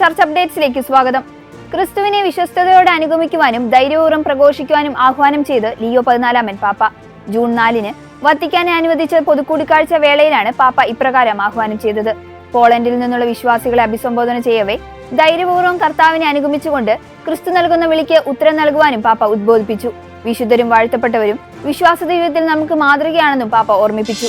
ചർച്ച അപ്ഡേറ്റ്സിലേക്ക് സ്വാഗതം. ക്രിസ്തുവിനെ വിശ്വസ്തയോടെ അനുഗമിക്കുവാനും ധൈര്യപൂർവം പ്രഘോഷിക്കുവാനും ആഹ്വാനം ചെയ്ത് ലിയോ പതിനാലാമൻ പാപ്പ. ജൂൺ നാലിന് വത്തിക്കാനെ അനുവദിച്ച പൊതുകൂടിക്കാഴ്ച വേളയിലാണ് പാപ്പ ഇപ്രകാരം ആഹ്വാനം ചെയ്തത്. പോളണ്ടിൽ നിന്നുള്ള വിശ്വാസികളെ അഭിസംബോധന ചെയ്യവേ ധൈര്യപൂർവം കർത്താവിനെ അനുഗമിച്ചുകൊണ്ട് ക്രിസ്തു നൽകുന്ന വിളിക്ക് ഉത്തരം നൽകുവാനും പാപ്പ ഉദ്ബോധിപ്പിച്ചു. വിശുദ്ധരും വാഴ്ത്തപ്പെട്ടവരും വിശ്വാസ ജീവിതത്തിൽ നമുക്ക് മാതൃകയാണെന്നും പാപ്പ ഓർമ്മിപ്പിച്ചു.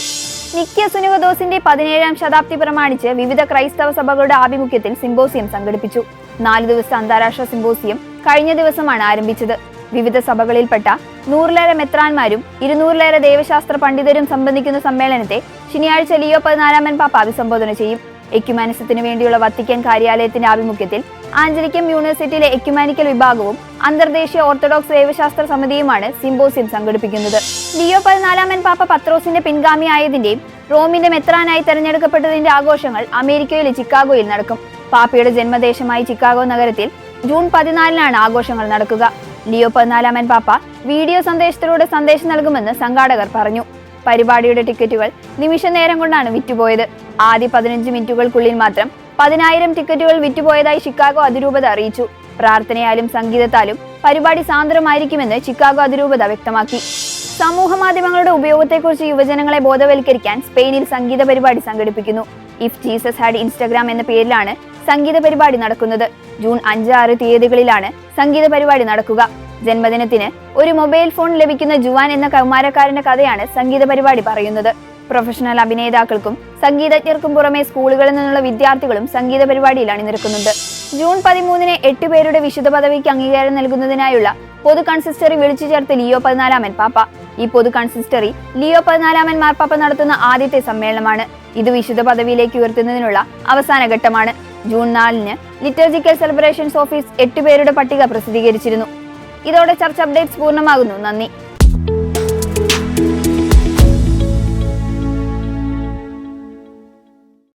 നിക്യ സുനുഹദോസിന്റെ പതിനേഴാം ശതാബ്ദി പ്രമാണിച്ച് വിവിധ ക്രൈസ്തവ സഭകളുടെ ആഭിമുഖ്യത്തിൽ സിംബോസിയം സംഘടിപ്പിച്ചു. നാല് ദിവസത്തെ അന്താരാഷ്ട്ര സിംബോസിയം കഴിഞ്ഞ ദിവസമാണ് ആരംഭിച്ചത്. വിവിധ സഭകളിൽപ്പെട്ട നൂറിലേറെ മെത്രാന്മാരും ഇരുന്നൂറിലേറെ ദേവശാസ്ത്ര പണ്ഡിതരും സംബന്ധിക്കുന്ന സമ്മേളനത്തെ ശനിയാഴ്ച ലിയോ പതിനാലാമൻ പാപ്പ അഭിസംബോധന ചെയ്യും. എക്യുമാനസത്തിനു വേണ്ടിയുള്ള വത്തിക്കാൻ കാര്യാലയത്തിന്റെ ആഭിമുഖ്യത്തിൽ ആഞ്ചലിക്കം യൂണിവേഴ്സിറ്റിയിലെ എക്യുമാനിക്കൽ വിഭാഗവും അന്തർദേശീയ ഓർത്തഡോക്സ് ദൈവശാസ്ത്ര സമിതിയുമാണ് സിംബോസിയം സംഘടിപ്പിക്കുന്നത്. ലിയോ പതിനാലാമൻ പാപ്പ പത്രോസിന്റെ പിൻഗാമിയായതിന്റെയും റോമിന്റെ മെത്രാനായി തെരഞ്ഞെടുക്കപ്പെട്ടതിന്റെ ആഘോഷങ്ങൾ അമേരിക്കയിലെ ചിക്കാഗോയിൽ നടക്കും. പാപ്പയുടെ ജന്മദേശമായ ചിക്കാഗോ നഗരത്തിൽ ജൂൺ പതിനാലിനാണ് ആഘോഷങ്ങൾ നടക്കുക. ലിയോ പതിനാലാമൻ പാപ്പ വീഡിയോ സന്ദേശത്തിലൂടെ സന്ദേശം നൽകുമെന്ന് സംഘാടകർ പറഞ്ഞു. പരിപാടിയുടെ ടിക്കറ്റുകൾ നിമിഷ നേരം കൊണ്ടാണ് വിറ്റുപോയത്. ആദ്യ പതിനഞ്ച് മിനിറ്റുകൾക്കുള്ളിൽ മാത്രം പതിനായിരം ടിക്കറ്റുകൾ വിറ്റുപോയതായി ഷിക്കാഗോ അതിരൂപത അറിയിച്ചു. പ്രാർത്ഥനയാലും സംഗീതത്താലും പരിപാടി സാന്ദ്രമായിരിക്കുമെന്ന് ചിക്കാഗോ അതിരൂപത വ്യക്തമാക്കി. സമൂഹ മാധ്യമങ്ങളുടെ ഉപയോഗത്തെക്കുറിച്ച് യുവജനങ്ങളെ ബോധവൽക്കരിക്കാൻ സ്പെയിനിൽ സംഗീത പരിപാടി സംഘടിപ്പിക്കുന്നു. ഇഫ് ജീസസ് ഹാഡ് ഇൻസ്റ്റഗ്രാം എന്ന പേരിലാണ് സംഗീത പരിപാടി നടക്കുന്നത്. ജൂൺ അഞ്ച് ആറ് തീയതികളിലാണ് സംഗീത പരിപാടി നടക്കുക. ജന്മദിനത്തിന് ഒരു മൊബൈൽ ഫോൺ ലഭിക്കുന്ന ജുവാൻ എന്ന കൗമാരക്കാരന്റെ കഥയാണ് സംഗീത പരിപാടി പറയുന്നത്. പ്രൊഫഷണൽ അഭിനേതാക്കൾക്കും സംഗീതജ്ഞർക്കും പുറമെ സ്കൂളുകളിൽ നിന്നുള്ള വിദ്യാർത്ഥികളും സംഗീത പരിപാടിയിൽ അണിനിരക്കുന്നുണ്ട് ജൂൺ പതിമൂന്നിന് എട്ട് പേരുടെ വിശുദ്ധ പദവിക്ക് അംഗീകാരം നൽകുന്നതിനായുള്ള പൊതു കൺസിസ്റ്ററി വിളിച്ചു ചേർത്ത് ലിയോ പതിനാലാമൻ പാപ്പ. ഈ പൊതു കൺസിസ്റ്ററി ലിയോ പതിനാലാമൻ മാർപ്പാപ്പ നടത്തുന്ന ആദ്യത്തെ സമ്മേളനമാണ്. ഇത് വിശുദ്ധ പദവിയിലേക്ക് ഉയർത്തുന്നതിനുള്ള അവസാന ഘട്ടമാണ്. ജൂൺ നാലിന് ലിറ്റർജിക്കൽ സെലിബ്രേഷൻസ് ഓഫീസ് എട്ട് പേരുടെ പട്ടിക പ്രസിദ്ധീകരിച്ചിരുന്നു. ഇതോടെ ചർച്ച അപ്ഡേറ്റ്സ് പൂർണമാകുന്നു. നന്ദി.